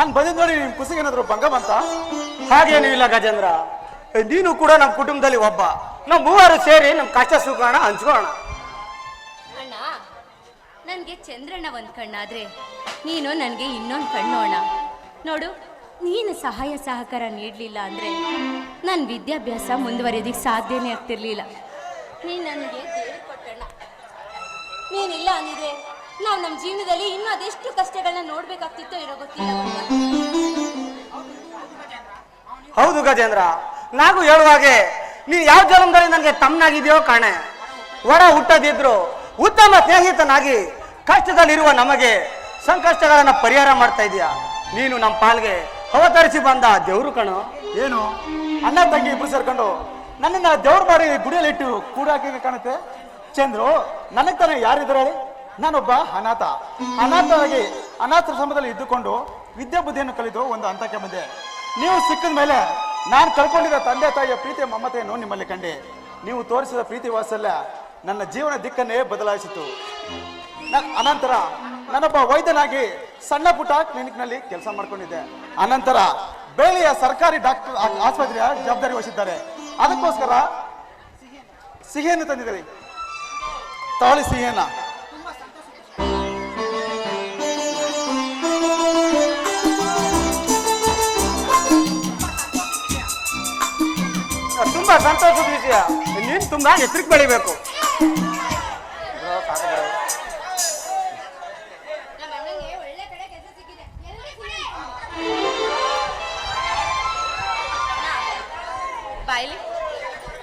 ನಾನು ಬಂದಿದ್ ನೋಡಿ ನಿಮ್ ಕುಸಿಗೇನಾದ್ರು ಭಂಗ ಬಂತ ಹಾಗೇನು ಇಲ್ಲ ಗಜೇಂದ್ರ. ನೀನು ಕೂಡ ನಮ್ಮ ಕುಟುಂಬದಲ್ಲಿ ಒಬ್ಬ. ನಾವು ಮೂವರು ಸೇರಿ ನಮ್ಮ ಕಷ್ಟ ಸುಖಾಣ ಹಂಚ್ಕೋಣ ಅಣ್ಣ, ನನಗೆ ಚಂದ್ರಣ್ಣ ಒಂದು ಕಣ್ಣಾದ್ರೆ, ನೀನು ನನಗೆ ಇನ್ನೊಂದು ಕಣ್ಣೋಣ ನೋಡು, ನೀನು ಸಹಾಯ ಸಹಕಾರ ನೀಡಲಿಲ್ಲ ಅಂದರೆ ನನ್ನ ವಿದ್ಯಾಭ್ಯಾಸ ಮುಂದುವರಿಯೋದಕ್ಕೆ ಸಾಧ್ಯನೇ ಆಗ್ತಿರ್ಲಿಲ್ಲ. ನೀನು ನನಗೆ ಕೊಟ್ಟಣ್ಣ. ನೀನಿಲ್ಲ ಅಂದಿದ್ರೆ ನಾವು ನಮ್ಮ ಜೀವನದಲ್ಲಿ ಇನ್ನೂ ಅದೆಷ್ಟು ಕಷ್ಟಗಳನ್ನ ನೋಡ್ಬೇಕಾಗ್ತಿತ್ತು ಇರೋ ಗೊತ್ತಿಲ್ಲ ಗೊತ್ತಾ? ಹೌದು ಗಜೇಂದ್ರ ನಾವು ಹೇಳುವಾಗೆ ನೀನ್ ಯಾವ ಜನ್ಮದಲ್ಲಿ ನನಗೆ ತಮ್ಮನಾಗಿದೆಯೋ ಕಾಣೆ. ಒಡ ಹುಟ್ಟದಿದ್ರು ಉತ್ತಮ ಸ್ನೇಹಿತನಾಗಿ ಕಷ್ಟದಲ್ಲಿರುವ ನಮಗೆ ಸಂಕಷ್ಟಗಳನ್ನ ಪರಿಹಾರ ಮಾಡ್ತಾ ಇದೀಯ ನೀನು ನಮ್ಮ ಪಾಲ್ಗೆ ಅವತರಿಸಿ ಬಂದ ದೇವ್ರು ಕಣೋ. ಏನು? ಅಣ್ಣ ತಂಗಿ ಇಬ್ರು ಸೇರ್ಕೊಂಡು ನನ್ನನ್ನ ದೇವ್ರ ಬಾರಿ ಗುಡಿಯಲ್ಲಿ ಇಟ್ಟು ಕೂಡಾಕಿ ಕಾಣುತ್ತೆ. ಚಂದ್ರು ನನಗೆ ತಾನೇ ಯಾರಿದ್ದಾರೆ ನಾನೊಬ್ಬ ಅನಾಥ. ಅನಾಥವಾಗಿ ಅನಾಥಾಶ್ರಮದಲ್ಲಿ ಇದ್ದುಕೊಂಡು ವಿದ್ಯಾ ಬುದ್ಧಿಯನ್ನು ಕಲಿತು ಒಂದು ಹಂತಕ್ಕೆ ಬಂದೆ. ನೀವು ಸಿಕ್ಕಿದ ಮೇಲೆ ನಾನು ಕಳ್ಕೊಂಡಿದ್ದ ತಂದೆ ತಾಯಿಯ ಪ್ರೀತಿಯ ಮಮತೆಯನ್ನು ನಿಮ್ಮಲ್ಲಿ ಕಂಡೆ. ನೀವು ತೋರಿಸಿದ ಪ್ರೀತಿ ವಾತ್ಸಲ್ಯ ನನ್ನ ಜೀವನ ದಿಕ್ಕನ್ನೇ ಬದಲಾಯಿಸಿತು. ಅನಂತರ ನಾನೊಬ್ಬ ವೈದ್ಯನಾಗಿ ಸಣ್ಣ ಪುಟ್ಟ ಕ್ಲಿನಿಕ್ನಲ್ಲಿ ಕೆಲಸ ಮಾಡ್ಕೊಂಡಿದ್ದೆ. ಅನಂತರ ಬೇಳೆಯ ಸರ್ಕಾರಿ ಡಾಕ್ಟರ್ ಆಸ್ಪತ್ರೆಯ ಜವಾಬ್ದಾರಿ ವಹಿಸಿದ್ದಾರೆ. ಅದಕ್ಕೋಸ್ಕರ ಸಿಹಿಯನ್ನು ತಂದಿದ್ದೀರಿ ತಾಳಿ ಸಿಹಿಯನ್ನ. ಸಂತೋಷದ ನೀನು ತುಂಬಾ ಬೆಳಿಬೇಕು.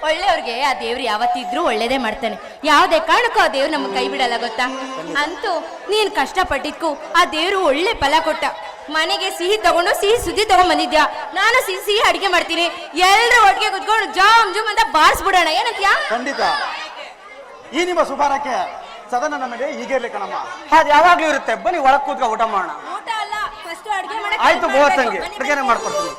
ಒಳ್ಳೆಯವ್ರಿಗೆ ಆ ದೇವ್ರು ಯಾವತ್ತಿದ್ರೂ ಒಳ್ಳೇದೇ ಮಾಡ್ತಾನೆ. ಯಾವುದೇ ಕಾರಣಕ್ಕೂ ಆ ದೇವ್ರು ನಮ್ಗೆ ಕೈ ಬಿಡಲ್ಲ, ಗೊತ್ತಾ? ಅಂತೂ ನೀನ್ ಕಷ್ಟಪಟ್ಟಿದ್ಕು ಆ ದೇವ್ರು ಒಳ್ಳೆ ಫಲ ಕೊಟ್ಟ. ಮನೆಗೆ ಸಿಹಿ ತಗೊಂಡು ಸಿಹಿ ಸುದ್ದಿ ತಗೊಂಡ್ ಬಂದಿದ್ಯಾ? ನಾನು ಸಿಹಿ ಸಿಹಿ ಅಡಿಗೆ ಮಾಡ್ತೀನಿ. ಎಲ್ಲರೂ ಒಟ್ಟಿಗೆ ಕುತ್ಕೊಂಡು ಜಾಮ್ ಜುಮ್ ಅಂತ ಬಾರಿಸ್ಬಿಡೋಣ. ಏನಂತ್ಯಾ? ಖಂಡಿತ. ಈ ನಿಮ್ಮ ಸುಭಾರಕ್ಕೆ ಸದನ ನಮಗೆ ಹೀಗೆ ಇರ್ಲಿ ಕಣಮ್ಮ. ಅದು ಯಾವಾಗ್ಲೂ ಇರುತ್ತೆ. ಬನ್ನಿ ಒಳಗೆ ಕೂತ್ಕೊ ಊಟ ಮಾಡೋಣ. ಊಟ ಅಲ್ಲ ಫಸ್ಟ್ ಅಡಿಗೆ ಆಯ್ತು ಬೋತಂಗೆ ಅಡುಗೆನೆ ಮಾಡ್ಕೊಡ್ತೀನಿ.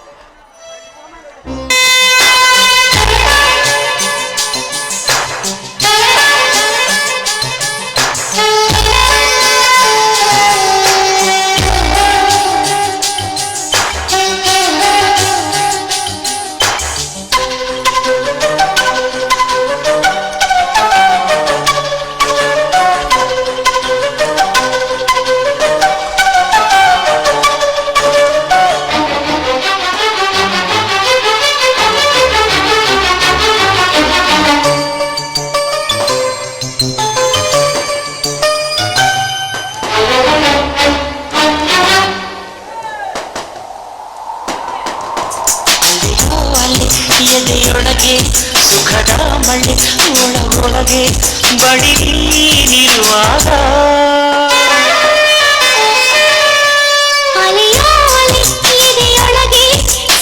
ಎದೆಯೊಳಗೆ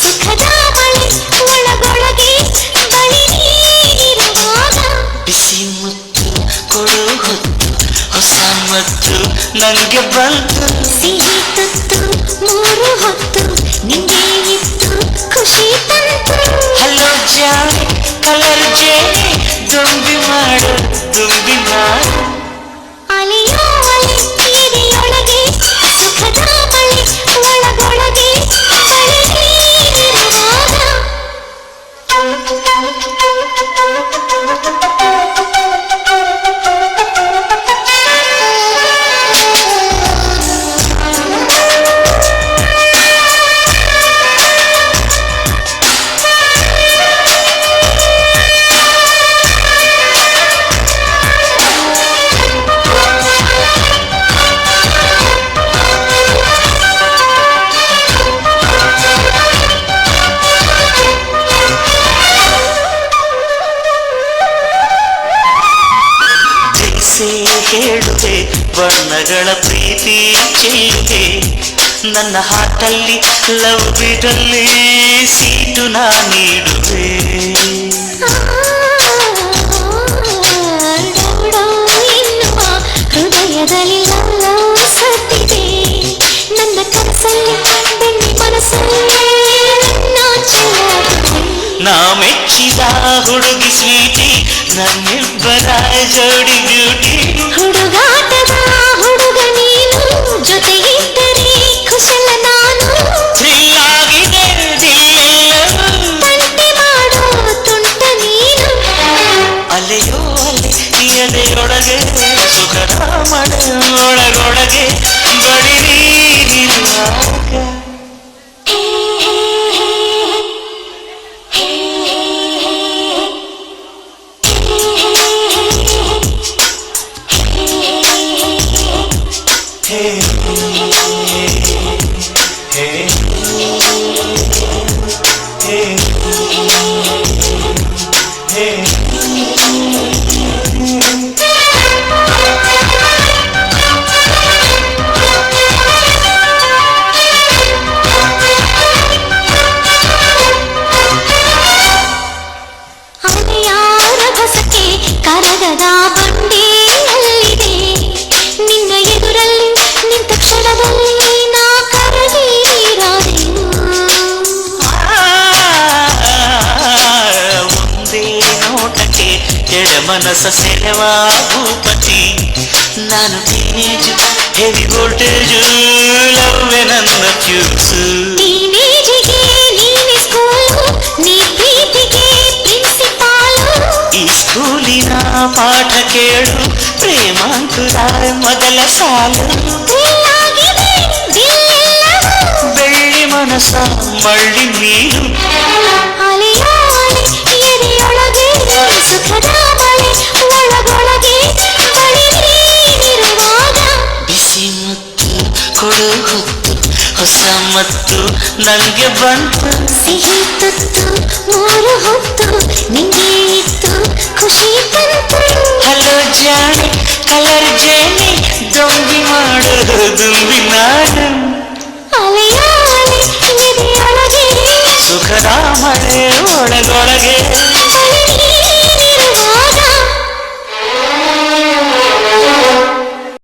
ಸುಖದ ಮಳೆ ಒಳಗೊಳಗೆ ಬಳಿ ನೀನಿರುವಾಗ ನನಗೆ ಬಿಸಿ ಮುತ್ತು ಕೊಡು ಹೊತ್ತು ಹೊಸ ಮತ್ತು ಬಂತು. ಜಾನೆ ಕಲರ್ ಜೇನೆ ತುಂಬಿ ಮಾಡು ತುಂಬಿ ಬಣ್ಣಗಳ ಪ್ರೀತಿ ಚೆಲ್ಲುವೆ ನನ್ನ ಹಾಟಲ್ಲಿ ಲವ್ ಬಿಡಲ್ಲಿ ಸೀಟು ನಾ ನೀಡುವೆ ಡೌಡೌ ಎನ್ನುವ ಹೃದಯದಲ್ಲಿ ಲವ್ ಸತ್ತಿದೆ ನನ್ನ ಕನಸಲ್ಲಿ ಬೆಣ್ಣೆ ಮನಸ್ಸಲ್ಲಿ ನಾಚಿಯಾಗಿದೆ ನಾ ಮೆಚ್ಚಿದ ಹುಡುಗಿ ಸ್ವೀಟಿ ನಮ್ಮಿಬ್ಬರ ಜೋಡಿ ಬ್ಯೂಟಿ ಎದೆಯೊಳಗೆ ಸುಖದ ಮಳೆ ಒಳಗೊಳಗೆ ಎಡ ಮನಸ್ಸ ಸೆಳೆವ ಭೂಪತಿ ನಾನು ಟೀನೇಜ್ ಹೆವಿ ವೋಲ್ಟೇಜ್ ಲವ್ವೆ ನನ್ನ ಫ್ಯೂಸು ಟೀನೇಜಿಗೆ ನೀನೆ ಸ್ಕೂಲು ನೀ ಪ್ರೀತಿಗೆ ಪ್ರಿನ್ಸಿಪಾಲು ಈ ಸ್ಕೂಲಿನ ಪಾಠ ಕೇಳು ಪ್ರೇಮಾಂಕುರ ಮೊದಲ ಸಾಲು ಥ್ರಿಲ್ಲಾಗಿದೆ ದಿಲ್ಲೆಲ್ಲವೂ ಬೆಳ್ಳಿ ಮನಸ್ಸ ಮಳ್ಳಿ ನೀರು ಹೊಸ ಮತ್ತು ನನಗೆ ಬಂತು. ಸಿಹಿ ತುತ್ತು ಮೂರು ಹೊತ್ತು ನಿಂಗೆ ಇತ್ತು. ಖುಷಿ ತಂತು ಹಲೋ ಜಾಣೆ ಕಲರ್ ಜೇನೆ ದೊಂಬಿ ಮಾಡೋದು ದುಂಬಿ ನಾಡು. ಅಲೆಯ ಅಲೆ ಎದೆಯೊಳಗೆ ಸುಖದ ಮಳೆ ಒಳಗೊಳಗೆ. ಬಳಿ